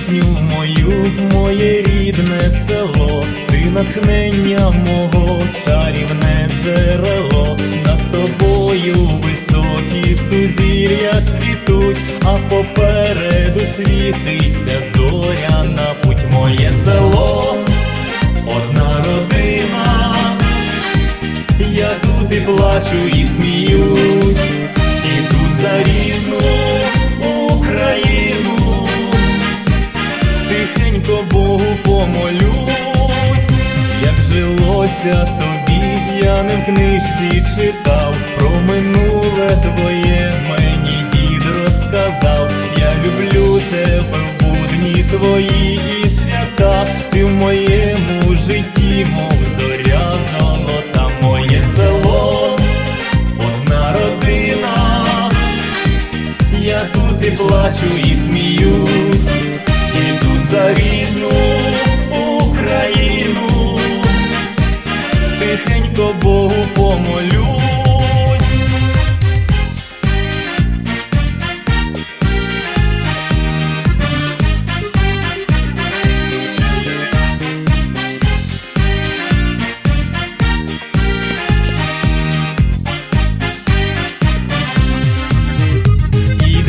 пісню мою, моє рідне село, ти натхнення мого чарівне джерело, над тобою високі сузір'я цвітуть, а попереду світиться зоряна путь моє село, одна родина. Я тут і плачу, і сміюсь, жилося тобі, я не в книжці читав, про минуле твоє мені дід розказав, я люблю тебе в будні твої і свята, ти в моєму житті, мов зоря золота, моє село, одна родина, я тут і плачу, і сміюсь, і тут за рідну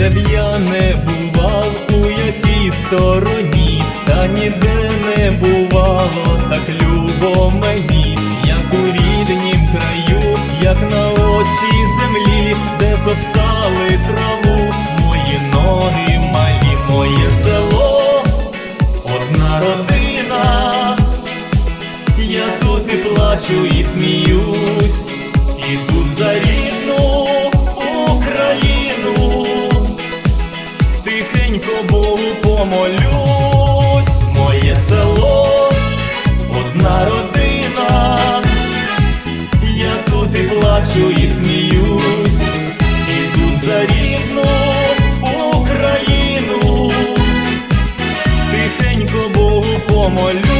де б я не бував, у якій стороні, та ніде не бувало, так любо мені, як у ріднім краю, як на очі землі, де топтали траву, мої ноги малі, моє село, одна родина, я тут і плачу, і сміюсь, помолюсь, моє село, одна родина, я тут і плачу, і сміюсь, і тут за рідну Україну, тихенько Богу помолюсь.